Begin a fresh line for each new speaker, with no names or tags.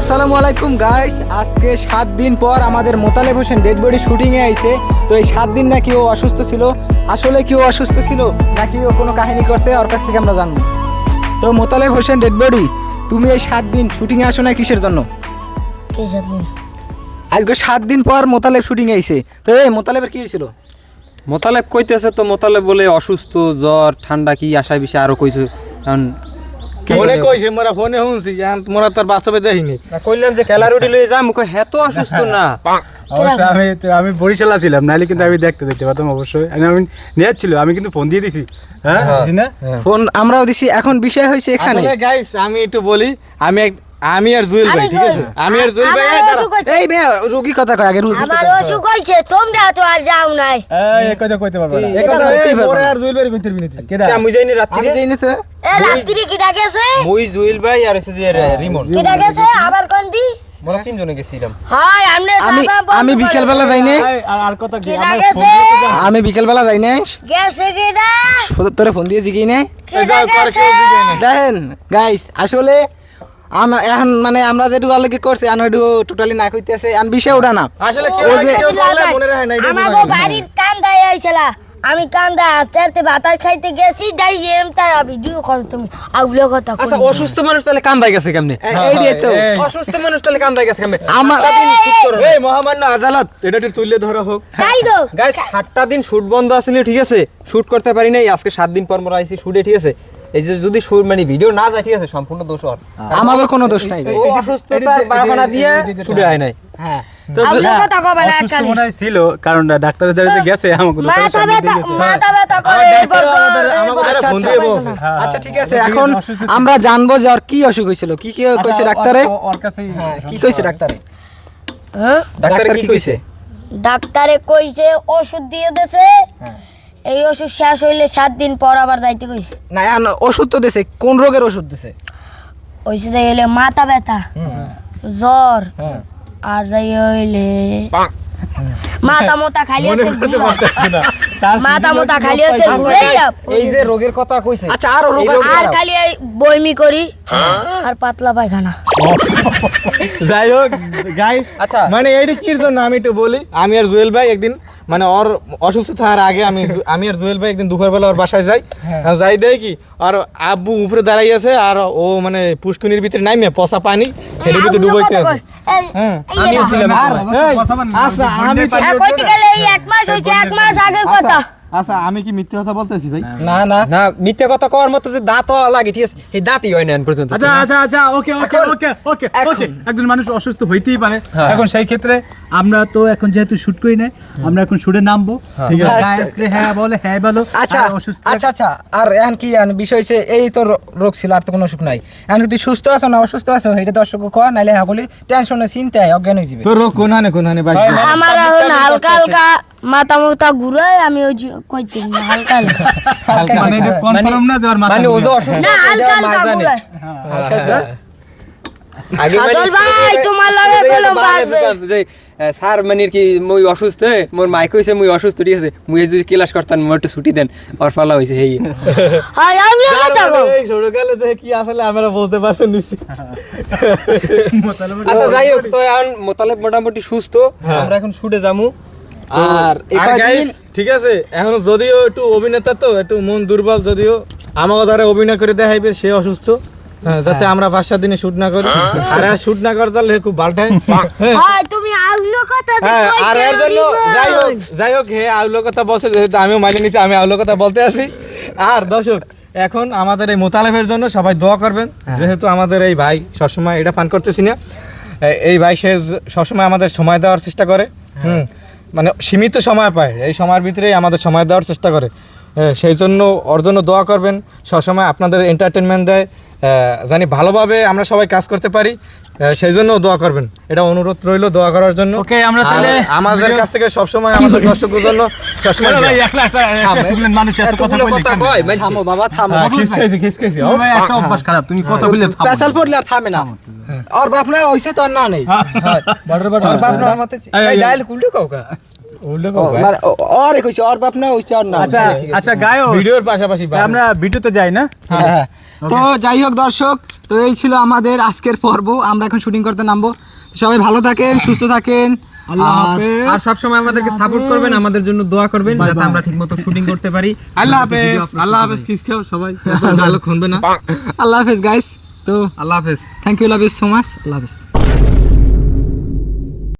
আসসালামু আলাইকুম গাইস আজকে সাত দিন পর আমাদের মোতালেব হোসেন ডেড বডি শুটিংয়ে আইছে। তো এই সাত দিন নাকি ও অসুস্থ ছিল। আসলে কি ও অসুস্থ ছিল নাকি ও কোনো কাহিনী করছে ওর কাছ থেকে আমরা জানব। তো মোতালেব হোসেন ডেড বডি তুমি এই সাত দিন শুটিংয়ে আসো না কিসের জন্য? আজকে সাত দিন পর মোতালেব শুটিংয়ে আইছে। তো এই মোতালেবের কি হয়েছিল?
মোতালেব কইতেছে তো মোতালেব বলে অসুস্থ জ্বর ঠান্ডা কি আশা বিষয় আরও কইছে। এখন
ফোনে কইছে মোরা ফোনে শুনছি মোরা তার বাস্তবে দেখিনি।
কইলাম যে ক্যালারুডি লয়ে কই মুখে তো অসুস্থ না।
অবশ্য আমি আমি বরিশাল ছিলাম নাহলে কিন্তু আমি দেখতে যেতে পারতাম অবশ্যই। আমি আমি নিয়েছিল আমি কিন্তু ফোন দিয়ে দিছি। হ্যাঁ
ফোন আমরাও দিছি এখন বিষয় হয়েছে এখানে।
গাইস আমি একটু বলি আমি আমি আর জুয়েল ভাই ঠিক আছে? আমি আর জুয়েল ভাই এই
মেয়ে রুগী কথা কয় আগে রুগী
আমার অসুখ হয়েছে তোমরা তো আর যাও নাই।
এই কথা কইতে পারব না।
এই কথা
পারব না।
আর জুয়েল ভাই কইতে পারবি না
কেডা
আমি যাইনি রাত্রি?
আমি যাই নিতে
এ রাত্রি কি ডাকেছে
মুই জুয়েল ভাই আর হচ্ছে যে রিমন।
কি ডাকেছে আবার কোন দি?
মোরা তিনজনে গেছিলাম।
হয় আমনে
আমি আমি বিকেল বেলা যাই নাই
আর কথা কি?
আমি বিকেল বেলা যাই নাই
গেছে কেডা
তোরে ফোন দিয়ে জিগি নাই
কি
এই কার কেউ দিবে না।
দেখেন গাইস আসলে আমরা এখন মানে আমরা যেটুকু অলরেডি করছি আমি একটু টোটালি না কইতেছে আমি বিষয় ওটা না
আসলে কেউ
ও যে-
মনে রাখে না
আমাগো
রাখে না।
দায় আইছিলা আমি কান্দা আস্তে আস্তে বাতাস খাইতে গেছি যাই এম তার ভিডিও কর তুমি। আউলো কথা
আচ্ছা অসুস্থ মানুষ তাহলে কান্দাই গেছে কেমনে?
এই দিয়ে তো।
অসুস্থ মানুষ তাহলে কান্দাই গেছে কেমনে?
আমার দিন শুট করো
এই মহামান্য আদালত এটা একটু তুললে ধরা হোক।
তাই তো।
গাইস সাতটা দিন শুট বন্ধ আছিল ঠিক আছে? শুট করতে পারি নাই আজকে সাত দিন পর মোরা আইছি শুটে ঠিক আছে? এই যে যদি শুট মানে ভিডিও না যায় ঠিক আছে? সম্পূর্ণ দোষ ওর।
আমাকে কোনো দোষ নাই।
ও অসুস্থতার বাহানা দিয়ে শুটে হয় নাই।
হ্যাঁ।
হয় ছিল কারণ ডাক্তারের দ্বারা গেছে আমাকে তো তার
মাথা
সামনে
ব্যথা
দিয়ে গেছে।
মাথা ব্যথা করে
আমার
এরপর
ডাক্তারও আমাদের-
করে,
আমাদের
এরপর-
আচ্ছা
ফোন দিয়ে বলছে।
হ্যাঁ,
ঠিক আছে। এখন আমরা জানব যে ওর কি অসুখ হয়েছিল কি কি কইছে ডাক্তারে?
ওর- ওর কাছেই
হ্যাঁ কি কইছে ডাক্তারে?
হ্যাঁ?
কি কইছে?
ডাক্তারে কইছে ওষুধ দিয়ে দেছে এই ওষুধ শেষ হইলে সাত দিন পর আবার যাইতে কইছে।
না ওষুধ তো দিছে কোন রোগের ওষুধ দিছে
ওইসে মাথা ব্যথা জ্বর আর যাই হইলে। মাথা মোটা খালি আছে ঘুরা। মাথা মোটা খালি আছে
আচ্ছা,
ঘুরে
guys, এই যে রোগের কথা কইছে।
আচ্ছা আরও রোগ
আর খালি বইমি করি আর পাতলা পায়খানা।
যাই হোক গাইস
আচ্ছা।
মানে এইটা কির জন্য আমি একটু বলি? আমি আর জুয়েল ভাই একদিন মানে ওর অসুস্থ থাকার আগে আমি আমি আর জুয়েল ভাই একদিন দুপুরবেলা ওর বাসায় যাই। যাই দেয় কি আর আব্বু উপরে দাঁড়াই আছে আর ও মানে পুষ্কুনির ভিতরে নাইমে পচা পানি হেঁটে ভিতরে ডুবাইতে আছে। হ্যাঁ।
আমিও ছিলাম
আচ্ছা আমি
কইতে গেলে এই এক মাস হয়েছে? এক মাস আগের কথা।
আচ্ছা আমি কি মিথ্যে কথা বলতেছি ভাই?
না না।
না মিথ্যে কথা কওয়ার মতো যে দাঁত লাগে ঠিক আছে? এই দাঁতই হয় না পর্যন্ত।
আচ্ছা আচ্ছা আচ্ছা ওকে ওকে ওকে ওকে ওকে। একজন মানুষ অসুস্থ হইতেই পারে। এখন সেই ক্ষেত্রে আমরা তো এখন যেহেতু শুট করি না আমরা এখন শুটে নামবো। ঠিক আছে?
হ্যাঁ।
আসলে হ্যাঁ বলে হ্যাঁ বলো
আচ্ছা
অসুস্থ
আচ্ছা আচ্ছা আর এখন কি এখন বিষয় হচ্ছে এই তো রোগ ছিল আর তো কোনো অসুখ নাই। এখন তুই সুস্থ আছো না অসুস্থ আছো এটা দর্শক কয় নাইলে হ্যাঁ বলি টেনশনে চিন্তায় অজ্ঞান হয়ে যাবে।
তোর রোগ কোন হানে কোন হানে ভাই
আমার হালকা হালকা মাথা মাথা ঘুরায় আমি ওই কইতে না হালকা হালকা।
মানে এটা কনফার্ম না যে মাথা
মানে ও যে অসুস্থ
না হালকা
মা
হালকা। ঘুরায়।
আগে মানে
ভাই, তোমার লগে
যে আহ, স্যার মানে কি মুই অসুস্থ মোর মাইক হইছে মুই অসুস্থ ঠিক আছে। মুই যদি ক্লাস করতাম মোর একটু ছুটি দেন ওর ফালা হইছে হেই।
হয় আমি
ছোটকালে দেখে কি আসলে আমরা বলতে পারছেন নিশ্চয়
আচ্ছা যাই হোক তো এখন মোতালেব মোটামুটি সুস্থ। আমরা এখন শুটে যামু।
আর
ঠিক আছে এখন যদিও একটু অভিনেতা তো একটু মন দুর্বল যদিও আমাকে দ্বারা অভিনয় করে দেখাইবে সে অসুস্থ। হ্যাঁ, যাতে আমরা পাঁচ দিনে শুট না করি। আর আর শুট না করে তাহলে খুব বালটায় হ্যাঁ।
তুমি আউলো কথা
হ্যাঁ, আর এর জন্য যাই হোক যাই হোক হে আউলো কথা বলছে যেহেতু আমিও মাইনে নিচ্ছি আমি আউলো কথা বলতে আছি। আর দর্শক এখন আমাদের এই মোতালেবের জন্য সবাই দোয়া করবেন। যেহেতু আমাদের এই ভাই সবসময় এটা পান করতেছি না। এই ভাই সে সবসময় আমাদের সময় দেওয়ার চেষ্টা করে। হুম। মানে সীমিত সময় পায়। এই সময়ের ভিতরেই আমাদের সময় দেওয়ার চেষ্টা করে। সেই জন্য ওর জন্য দোয়া করবেন। সবসময় আপনাদের এন্টারটেনমেন্ট দেয়। জানি ভালোভাবে আমরা সবাই কাজ করতে পারি সেই জন্য দোয়া করবেন। এটা অনুরোধ রইল দোয়া করার জন্য।
Okay, আমরা
আর
তাহলে
আমাদের কাছ থেকে সবসময় আমাদের দর্শকের জন্য সবসময়
ভাই একলা একটা এতগুলো মানুষ এত কথা
কথা? কয় মানছি?
থামো বাবা থামো।
হ্যাঁ, খিসখেছি, খিসখেছি, ও।
ভাই একটা অভ্যাস খারাপ তুমি কথা বললে থামো।
পেশাল পড়লে আর থামে না। ওর বাপ না হইছে তো আর না নেই। ওর বাপ না মতে
এই, এই,
কুলটু কাউকা? মানে ও- ওরে কইছে ওর বাপ না ওইছে ওর না।
আচ্ছা আচ্ছা গায়ক
ভিডিওর পাশাপাশি
আমরা ভিডিওতে যাই না?
হ্যাঁ। তো যাই হোক দর্শক তো এই ছিল আমাদের আজকের পর্ব। আমরা এখন শুটিং করতে নামবো। সবাই ভালো থাকেন সুস্থ থাকেন। আর
আর সব সময় আমাদেরকে সাপোর্ট করবেন আমাদের জন্য দোয়া করবেন যাতে আমরা ঠিকমতো শুটিং করতে পারি।
আল্লাহ হাফেজ। আল্লাহ হাফেজ। কিস খাও সবাই। ভালো খুনবে না।
আল্লাহ হাফেজ গাইস তো
আল্লাহ হাফেজ।
Thank you love you so much আল্লাহ হাফেজ।